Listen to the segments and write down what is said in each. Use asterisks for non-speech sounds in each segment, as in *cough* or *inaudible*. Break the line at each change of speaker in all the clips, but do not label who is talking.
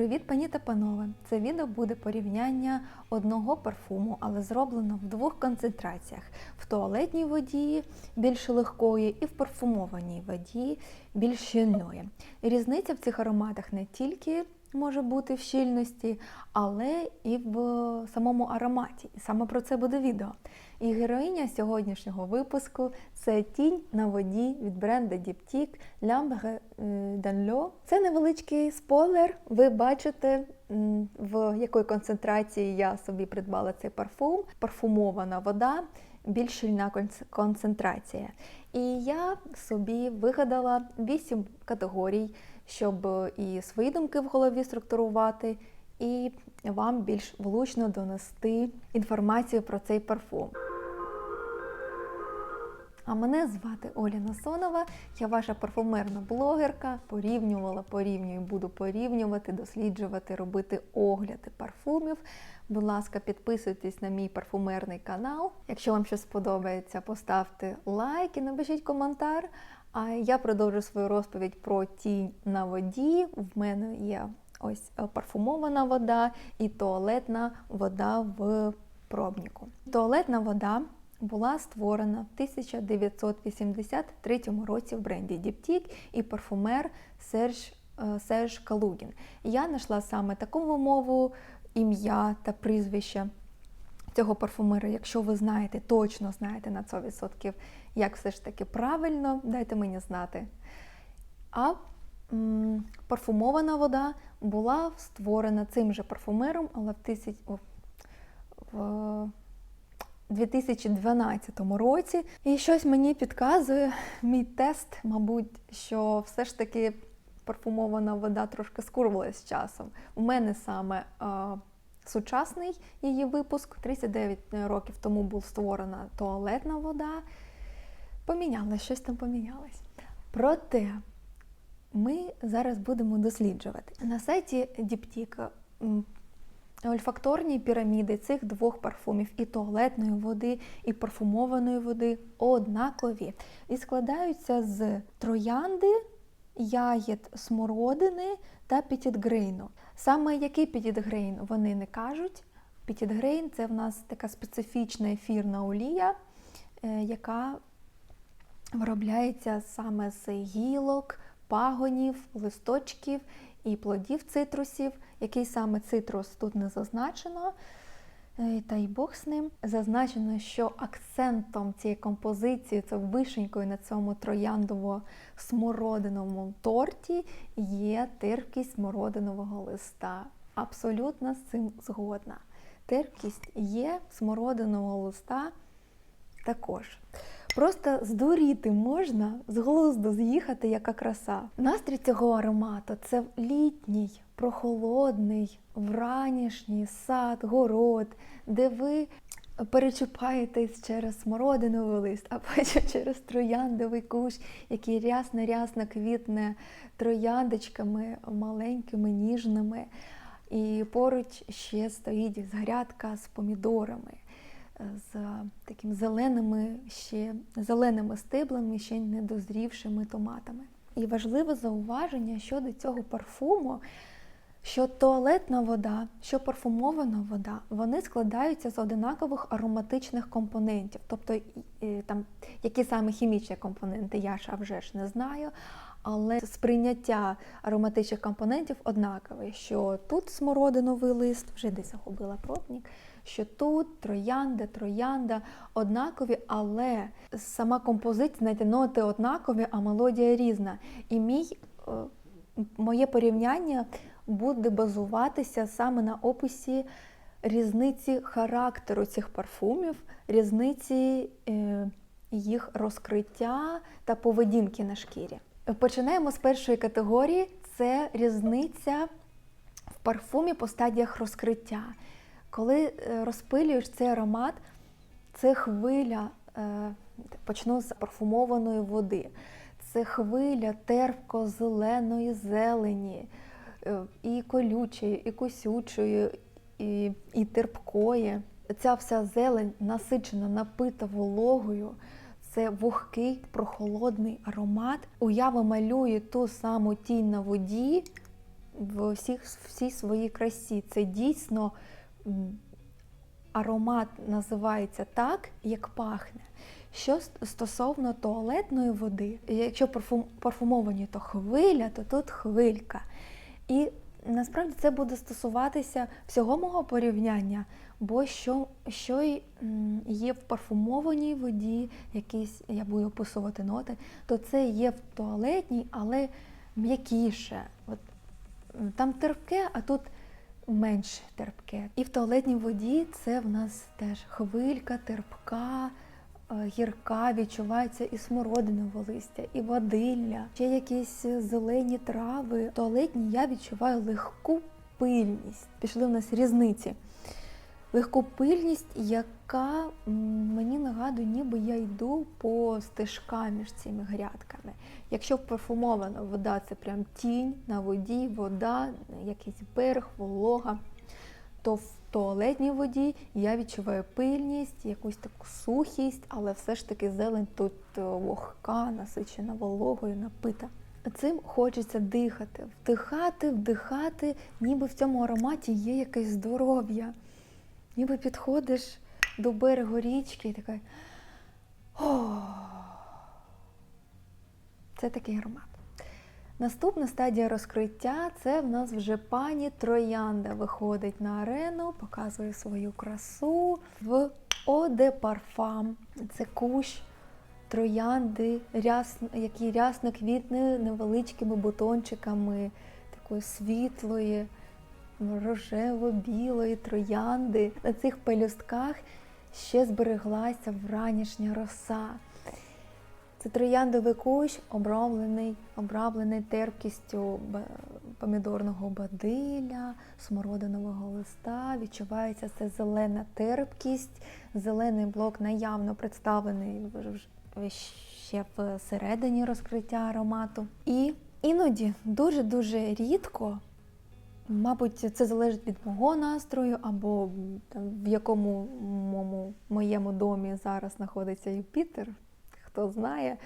Привіт, пані та панове! Це відео буде порівняння одного парфуму, але зроблено в двох концентраціях: в туалетній воді більш легкої і в парфумованій воді більш щільної. Різниця в цих ароматах не тільки може бути в щільності, але і в самому ароматі. І саме про це буде відео. І героїня сьогоднішнього випуску це тінь на воді від бренду Diptyque L'Ambre Danlo. Це невеличкий спойлер. Ви бачите, в якої концентрації я собі придбала цей парфум. Парфумована вода, більш щільна концентрація. І я собі вигадала 8 категорій, щоб і свої думки в голові структурувати, і вам більш влучно донести інформацію про цей парфум. А мене звати Оля Насонова, я ваша парфумерна блогерка. Порівнювала, порівнюю, буду порівнювати, досліджувати, робити огляди парфумів. Будь ласка, підписуйтесь на мій парфумерний канал. Якщо вам щось сподобається, поставте лайк і напишіть коментар. А я продовжу свою розповідь про тінь на воді. В мене є ось е, парфумована вода і туалетна вода в пробнику. Туалетна вода була створена в 1983 році в бренді Diptyque і парфумер Серж, е, Серж Калугін. Я знайшла саме таку вимову, ім'я та прізвище цього парфумера. Якщо ви знаєте, точно знаєте на 100%, як все ж таки правильно, дайте мені знати. А м, парфумована вода була створена цим же парфумером, але в, тисяч... в 2012 році. І щось мені підказує, мій тест, мабуть, що все ж таки парфумована вода трошки скурвилась з часом. У мене саме сучасний її випуск, 39 років тому була створена туалетна вода. Помінялось, щось там помінялось. Проте ми зараз будемо досліджувати. На сайті м, Ольфакторні піраміди цих двох парфумів і туалетної води, і парфумованої води однакові і складаються з троянди, ягід смородини та пітідгрейну. Саме який пітідгрейн вони не кажуть. Пітідгрейн це в нас така специфічна ефірна олія, е, яка виробляється саме з гілок, пагонів, листочків і плодів цитрусів. Який саме цитрус тут не зазначено. Е, Та й Бог з ним. Зазначено, що акцентом цієї композиції, це вишенькою на цьому трояндово-смородиновому торті, є терпкість смородинового листа. Абсолютно з цим згодна. Терпкість є смородинового листа також. Просто здуріти можна, з глузду з'їхати, яка краса. Настрій цього аромату це літній, прохолодний, вранішній сад, город, де ви перечіпаєтесь через смородиновий лист, а *laughs* потім через трояндовий кущ, який рясно-рясно квітне трояндочками маленькими, ніжними. І поруч ще стоїть грядка з помідорами з такими зеленими ще зеленими стиблами, ще не дозрівшими томатами. І важливе зауваження щодо цього парфуму, що туалетна вода, що парфумована вода, вони складаються з одинакових ароматичних компонентів. Тобто, там, які саме хімічні компоненти, я ж а вже ж не знаю. Але сприйняття ароматичних компонентів однакове, що тут смородиновий лист, вже десь загубила пробник, що тут троянда, троянда однакові, але сама композиція, знаєте, ноти однакові, а мелодія різна. І мій, е, моє порівняння буде базуватися саме на описі різниці характеру цих парфумів, різниці е, їх розкриття та поведінки на шкірі. Починаємо з першої категорії: це різниця в парфумі по стадіях розкриття. Коли е, розпилюєш цей аромат, це хвиля, е, почну з парфумованої води, це хвиля терпко-зеленої зелені, е, і колючої, і косючої, і, і терпкої. Ця вся зелень насичена, напита вологою. Це вогкий, прохолодний аромат. Уява малює ту саму тінь на воді, в всіх, всій своїй красі. Це дійсно аромат називається так, як пахне. Що стосовно туалетної води, якщо парфум, парфумовані, то хвиля, то тут хвилька. І насправді це буде стосуватися всього мого порівняння, бо що, що є в парфумованій воді, якісь я буду описувати ноти, то це є в туалетній, але м'якіше. От, там терпке, а тут менш терпке. І в туалетній воді це в нас теж хвилька, терпка, е, гірка, відчувається і смородинове листя, і водилля, ще якісь зелені трави. В туалетній я відчуваю легку пильність. Пішли в нас різниці. Легку пильність, яка мені нагадує, ніби я йду по стежкам між цими грядками. Якщо парфумована вода це прям тінь на воді, вода, якийсь берег, волога, то в туалетній воді я відчуваю пильність, якусь таку сухість, але все ж таки зелень тут е, вогка, насичена вологою, напита. Цим хочеться дихати, вдихати, вдихати, ніби в цьому ароматі є якесь здоров'я. Ніби підходиш до берегу річки і така. Це такий аромат. Наступна стадія розкриття це в нас вже пані Троянда виходить на арену, показує свою красу в Оде Парфам. Це кущ троянди, рясно, який рясно квітне невеличкими бутончиками такої світлої, рожево-білої троянди. На цих пелюстках ще збереглася вранішня роса. Це трояндовий кущ, оброблений, оброблений терпкістю помідорного бадилля, смородинового листа. Відчувається це зелена терпкість. Зелений блок наявно представлений ще всередині розкриття аромату. І іноді дуже-дуже рідко Мабуть, це залежить від мого настрою, або там, в якому моєму, моєму домі зараз знаходиться Юпітер, хто знає.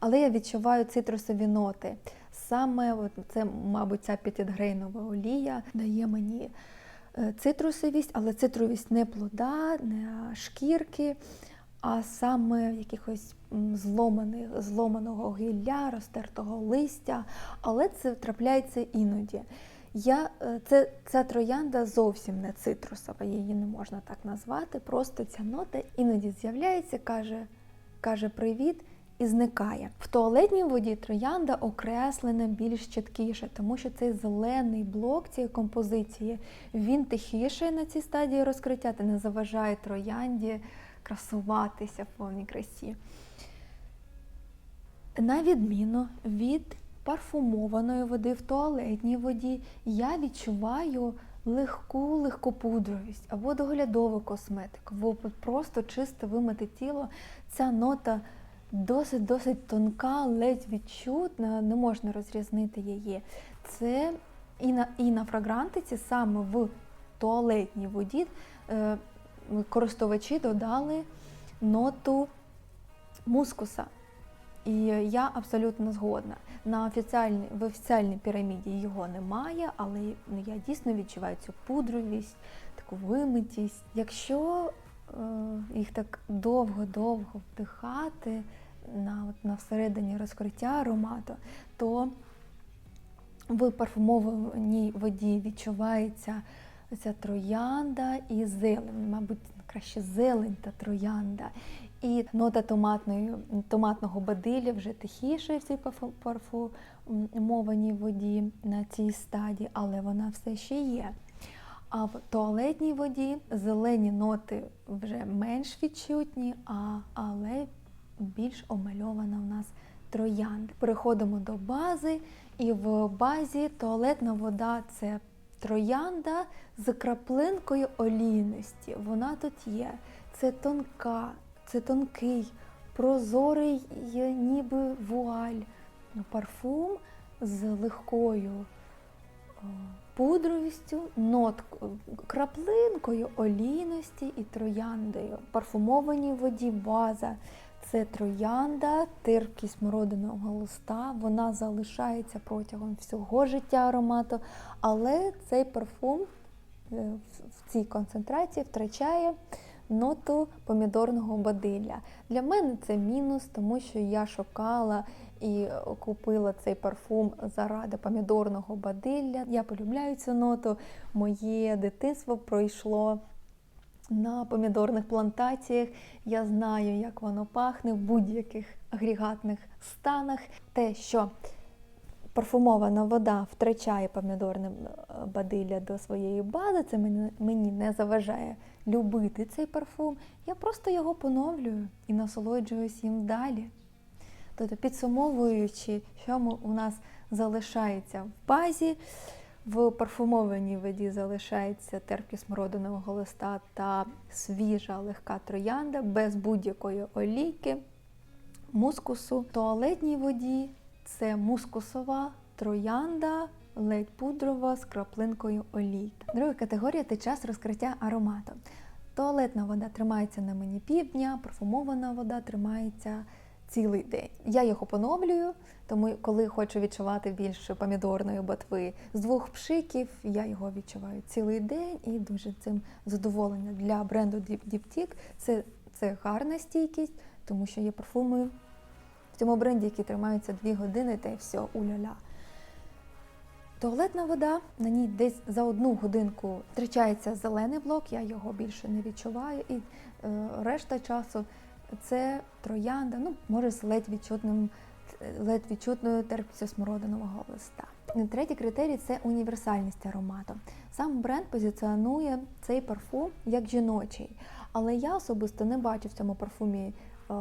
Але я відчуваю цитрусові ноти. Саме це, мабуть, ця п'ятидгрейнова олія дає мені е, цитрусовість, але цитрусовість не плода, не шкірки, а саме якихось зломаних, зломаного гілля, розтертого листя. Але це трапляється іноді. Я, е, це, ця троянда зовсім не цитрусова, її не можна так назвати. Просто ця нота іноді з'являється, каже, каже привіт і зникає. В туалетній воді троянда окреслена більш чіткіше, тому що цей зелений блок цієї композиції він тихіше на цій стадії розкриття та не заважає троянді красуватися в повній красі. На відміну від парфумованої води в туалетній воді, я відчуваю легку легкопудровість або доглядову косметику, або просто чисто вимити тіло. Ця нота досить-досить тонка, ледь відчутна, не можна розрізнити її. Це і на, і на фрагрантиці саме в туалетній воді е, користувачі додали ноту мускуса. І я абсолютно згодна. На офіціальній, в офіціальній піраміді його немає, але ну, я дійсно відчуваю цю пудровість, таку вимитість. Якщо е, їх так довго-довго вдихати на, от, на всередині розкриття аромату, то в парфумованій воді відчувається ця троянда і зелень, мабуть, краще зелень та троянда. І нота томатної, томатного бадилля вже тихіше в цій парфумованій воді на цій стадії, але вона все ще є. А в туалетній воді зелені ноти вже менш відчутні, а, але більш омальована в нас троянда. Переходимо до бази, і в базі туалетна вода це троянда з краплинкою олійності. Вона тут є. Це тонка, це тонкий, прозорий, ніби вуаль. Парфум з легкою пудровістю, ноткою, краплинкою олійності і трояндою. Парфумованій воді база Це троянда, терпкість смородиного листа. Вона залишається протягом всього життя аромату, але цей парфум е, в цій концентрації втрачає ноту помідорного бадилля. Для мене це мінус, тому що я шукала і купила цей парфум заради помідорного бадилля. Я полюбляю цю ноту. Моє дитинство пройшло на помідорних плантаціях. Я знаю, як воно пахне в будь-яких агрегатних станах. Те, що парфумована вода втрачає помідорне е, бадилля до своєї бази, це мені, не заважає любити цей парфум. Я просто його поновлюю і насолоджуюсь їм далі. Тобто, підсумовуючи, що у нас залишається в базі, в парфумованій воді залишається терпкість смородинового листа та свіжа легка троянда без будь-якої олійки, мускусу. В туалетній воді це мускусова троянда, ледь пудрова з краплинкою олійки. Друга категорія це час розкриття аромату. Туалетна вода тримається на мені півдня, парфумована вода тримається цілий день. Я його поновлюю, тому коли хочу відчувати більше помідорної ботви з двох пшиків, я його відчуваю цілий день і дуже цим задоволена. Для бренду Deep це, це гарна стійкість, тому що є парфуми в цьому бренді, які тримаються дві години, та й все, уля-ля. Туалетна вода, на ній десь за одну годинку втрачається зелений блок, я його більше не відчуваю. І е, решта часу це троянда, ну, може, з ледь відчутним, ледь відчутною терпкістю смородинового листа. Третій критерій це універсальність аромату. Сам бренд позиціонує цей парфум як жіночий, але я особисто не бачу в цьому парфумі е,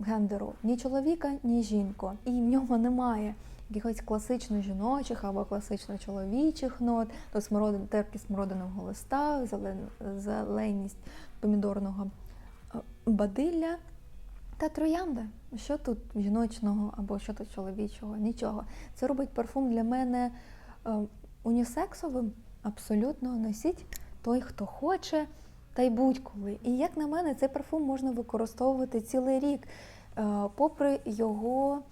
гендеру ні чоловіка, ні жінку. І в ньому немає якихось класично жіночих або класично чоловічих нот, то смородин, терпкість смородиного листа, зелен, зеленість помідорного бадилля та троянда. Що тут жіночного або що тут чоловічого? Нічого. Це робить парфум для мене е, унісексовим. Абсолютно носіть той, хто хоче, та й будь-коли. І як на мене, цей парфум можна використовувати цілий рік, е, попри його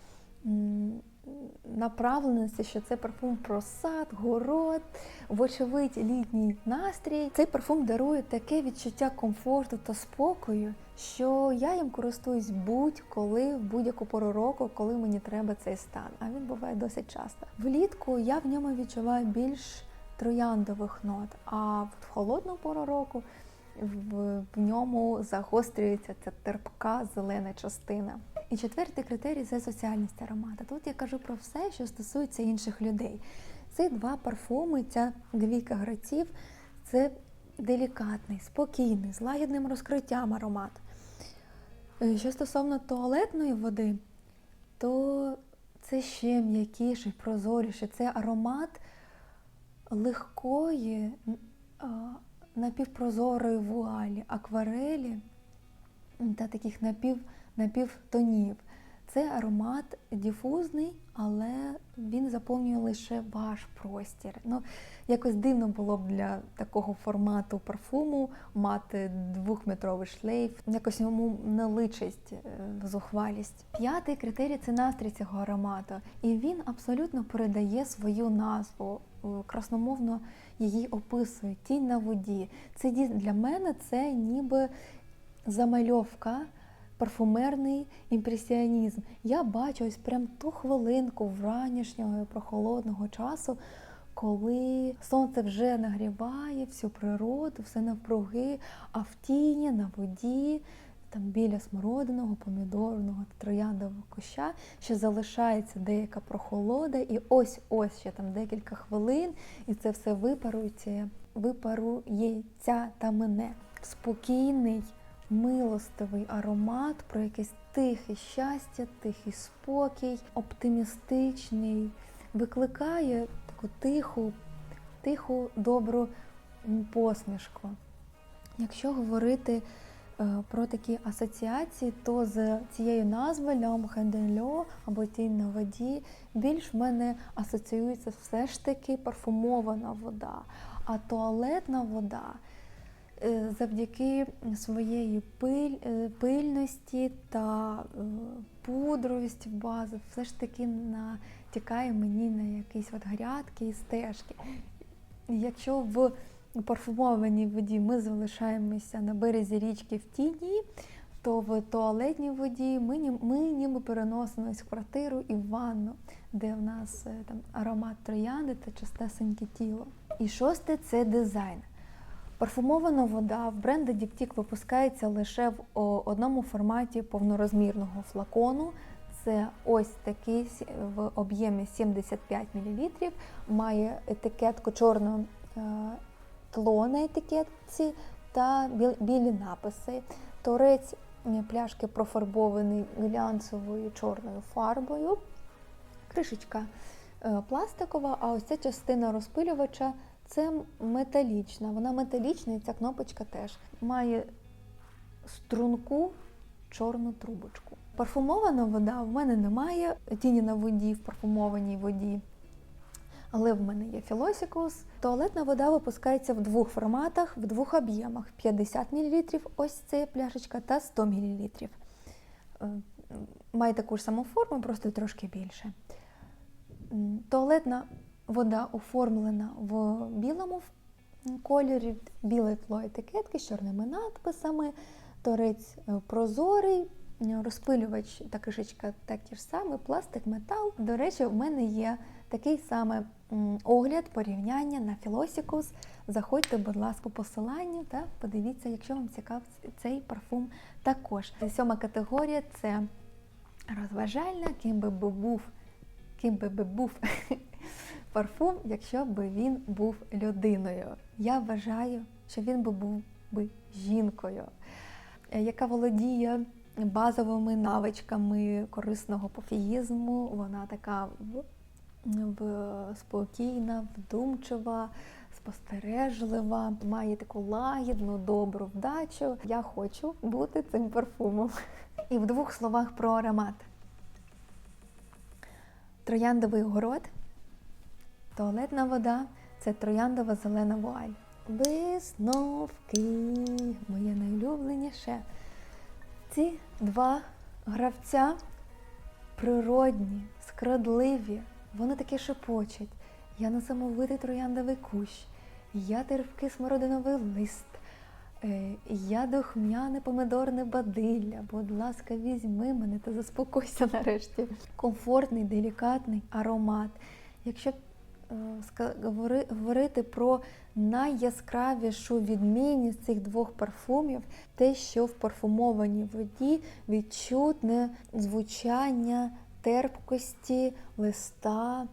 направленості, що це парфум про сад, город, вочевидь, літній настрій. Цей парфум дарує таке відчуття комфорту та спокою, що я їм користуюсь будь-коли, в будь-яку пору року, коли мені треба цей стан. А він буває досить часто. Влітку я в ньому відчуваю більш трояндових нот, а в холодну пору року в, ньому загострюється ця терпка зелена частина. І четвертий критерій це соціальність аромата. Тут я кажу про все, що стосується інших людей. Ці два парфуми, ця двійка граців це делікатний, спокійний, з лагідним розкриттям аромат. Е, Що стосовно туалетної води, то це ще м'якіший, прозоріший. Це аромат легкої, напівпрозорої вуалі, акварелі та таких напів, напівтонів. Це аромат діфузний, але він заповнює лише ваш простір. Ну, якось дивно було б для такого формату парфуму мати двохметровий шлейф. Якось йому не личить е, зухвалість. П'ятий критерій це настрій цього аромату. І він абсолютно передає свою назву, е, красномовно її описує. Тінь на воді. Це для мене це ніби замальовка парфумерний імпресіонізм. Я бачу ось прям ту хвилинку вранішнього і прохолодного часу, коли сонце вже нагріває всю природу, все навкруги, а в тіні, на воді, там біля смородиного, помідорного трояндового куща ще залишається деяка прохолода, і ось-ось ще там декілька хвилин, і це все випарується, випарується та мене. Спокійний, милостивий аромат про якесь тихе щастя, тихий спокій, оптимістичний, викликає таку тиху, тиху, добру посмішку. Якщо говорити е, про такі асоціації, то з цією назвою Льом Хенденльо або Тінь на воді більш в мене асоціюється все ж таки парфумована вода. А туалетна вода завдяки своєї пиль, е, пильності та е, пудровості бази все ж таки натякає мені на якісь от грядки і стежки. Якщо в парфумованій воді ми залишаємося на березі річки в тіні, то в туалетній воді ми, ми ніби переносимось в квартиру і в ванну, де в нас е, там аромат троянди та чистесеньке тіло. І шосте це дизайн. Парфумована вода в бренду Діктік випускається лише в одному форматі повнорозмірного флакону. Це ось такий в об'ємі 75 мл, має етикетку чорного е, тло на етикетці та білі написи. Торець пляшки профарбований глянцевою чорною фарбою. Кришечка е, пластикова, а ось ця частина розпилювача це металічна. Вона металічна і ця кнопочка теж має струнку чорну трубочку. Парфумована вода в мене немає, тіні на воді в парфумованій воді. Але в мене є філосікус. Туалетна вода випускається в двох форматах, в двох об'ємах: 50 мл, ось ця пляшечка, та 100 мл. Е, Має таку ж саму форму, просто трошки більше. Туалетна вода оформлена в білому кольорі, біле тло етикетки з чорними надписами, торець е, прозорий, розпилювач та кришечка такі ж самі, пластик, метал. До речі, в мене є такий саме огляд, порівняння на Філосікус. Заходьте, будь ласка, по посиланню та подивіться, якщо вам цікав цей парфум також. Сьома категорія це розважальна, ким би був, ким би був *laughs* парфум, якщо б він був людиною. Я вважаю, що він би був би жінкою, е, яка володіє базовими навичками корисного пофігізму. Вона така в, спокійна, вдумчива, спостережлива, має таку лагідну, добру вдачу. Я хочу бути цим парфумом. І в двох словах про аромат. Трояндовий город, туалетна вода це трояндова зелена вуаль. Висновки, моє найулюбленіше. Ці два гравця природні, скрадливі, вони такі шепочуть. Я несамовитий трояндовий кущ, я терпкий смородиновий лист, е, я духмяне помидорне бадилля. Будь ласка, візьми мене та заспокойся нарешті. Комфортний, делікатний аромат. Якщо говорити про найяскравішу відмінність цих двох парфумів, те, що в парфумованій воді відчутне звучання терпкості листа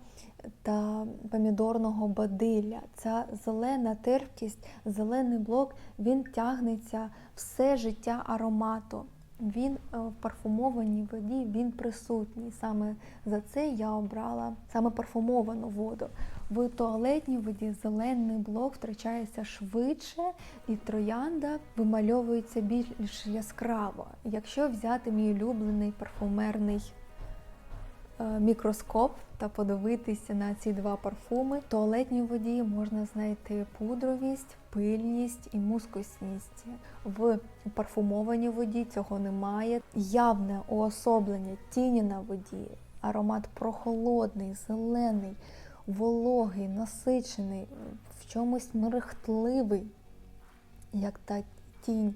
та помідорного бадилля. Ця зелена терпкість, зелений блок, він тягнеться все життя аромату. Він е, в парфумованій воді він присутній. Саме за це я обрала саме парфумовану воду. В туалетній воді зелений блок втрачається швидше, і троянда вимальовується більш яскраво. Якщо взяти мій улюблений парфумерний мікроскоп та подивитися на ці два парфуми. В туалетній воді можна знайти пудровість, пильність і мускусність. В парфумованій воді цього немає. Явне уособлення тіні на воді, аромат прохолодний, зелений, вологий, насичений, в чомусь мерехтливий, як та тінь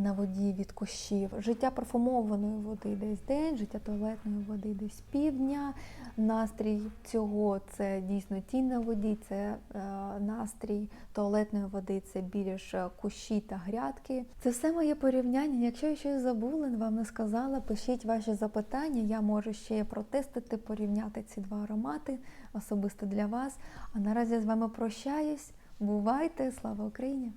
на воді від кущів. Життя парфумованої води десь день, життя туалетної води десь півдня. Настрій цього це дійсно тінь на воді, це е, настрій туалетної води, це більш е, кущі та грядки. Це все моє порівняння. Якщо я щось забула, вам не сказала, пишіть ваші запитання. Я можу ще протестити, порівняти ці два аромати особисто для вас. А наразі я з вами прощаюсь. Бувайте! Слава Україні!